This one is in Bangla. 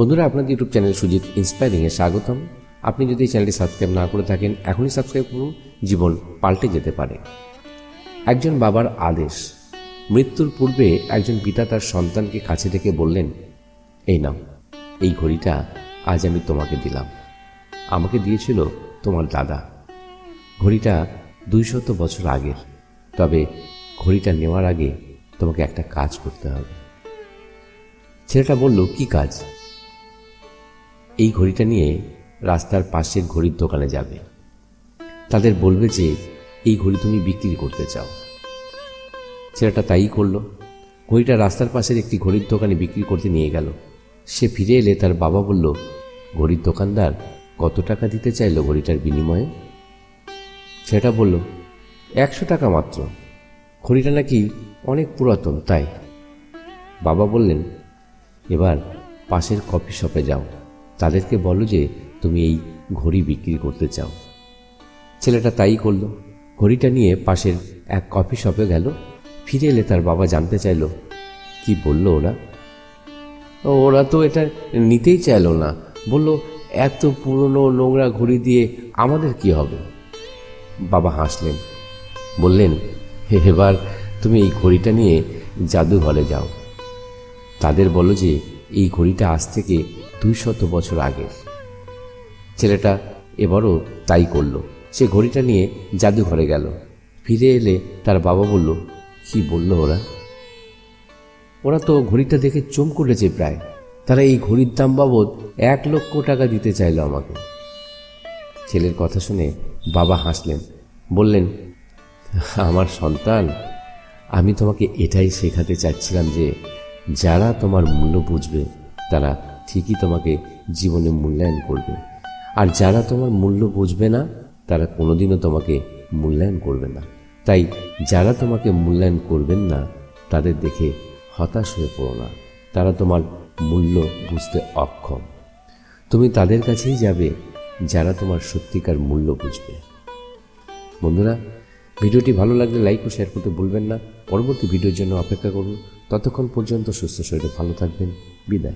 বন্ধুরা, আপনাদের ইউটিউব চ্যানেল সুজিত ইন্সপায়ারিংয়ে স্বাগতম। আপনি যদি এই চ্যানেলটি সাবস্ক্রাইব না করে থাকেন, এখনই সাবস্ক্রাইব করুন, জীবন পাল্টে যেতে পারে। একজন বাবার আদেশ। মৃত্যুর পূর্বে একজন পিতা তার সন্তানকে কাছে ডেকে বললেন, এই নাও, এই ঘড়িটা আজ আমি তোমাকে দিলাম। আমাকে দিয়েছিল তোমার দাদা। ঘড়িটা দুইশত বছর আগের, তবে ঘড়িটা নেওয়ার আগে তোমাকে একটা কাজ করতে হবে। ছেলেটা বলল, কি কাজ? এই ঘড়িটা নিয়ে রাস্তার পাশের ঘড়ির দোকানে যাবে। তাদের বলবে যে, এই ঘড়ি তুমি বিক্রি করতে চাও। ছেলেটা তাই করল। ঘড়িটা রাস্তার পাশের একটি ঘড়ির দোকানে বিক্রি করতে নিয়ে গেল। সে ফিরে এলে তার বাবা বলল, ঘড়ির দোকানদার কত টাকা দিতে চাইলো ঘড়িটার বিনিময়ে? ছেলেটা বলল, একশো টাকা মাত্র। ঘড়িটা নাকি অনেক পুরাতন, তাই। বাবা বললেন, এবার পাশের কফি শপে যাও। তাদেরকে বলো যে তুমি এই ঘড়ি বিক্রি করতে চাও। ছেলেটা তাই করল। ঘড়িটা নিয়ে পাশের এক কফি শপে গেল। ফিরে এলে তার বাবা জানতে চাইলো কি বলল ওরা? ওরা তো এটা নিতেই চাইলো না। বলল এত পুরনো নোংরা ঘড়ি দিয়ে আমাদের কি হবে? বাবা হাসলেন। বললেন "হে, এবার তুমি এই ঘড়িটা নিয়ে জাদুঘরে যাও। তাদের বলো যে এই ঘড়িটা আজ থেকে দুই শত বছর আগের ছেলেটা এবারও তাই করল। সে ঘড়িটা নিয়ে জাদুঘরে গেল। ফিরে এলে তার বাবা বলল, কি বলল ওরা? ওরা তো ঘড়িটা দেখে চমক উঠেছে প্রায়। তারা এই ঘড়ির দাম বাবদ এক লক্ষ টাকা দিতে চাইলো আমাকে। ছেলের কথা শুনে বাবা হাসলেন, বললেন, আমার সন্তান, আমি তোমাকে এটাই শেখাতে চাচ্ছিলাম যে যারা তোমার মূল্য বুঝবে, তারা ঠিকই তোমাকে জীবনে মূল্যায়ন করবে। আর যারা তোমার মূল্য বুঝবে না, তারা কোনোদিনও তোমাকে মূল্যায়ন করবে না। তাই যারা তোমাকে মূল্যায়ন করবেন না, তাদের দেখে হতাশ হয়ে পড়ো না। তারা তোমার মূল্য বুঝতে অক্ষম। তুমি তাদের কাছেই যাবে, যারা তোমার সত্যিকার মূল্য বুঝবে। বন্ধুরা, ভিডিওটি ভালো লাগলে লাইক ও শেয়ার করতে ভুলবেন না। পরবর্তী ভিডিওর জন্য অপেক্ষা করুন। ততক্ষণ পর্যন্ত সুস্থ শরীরে ভালো থাকবেন। বিদায়।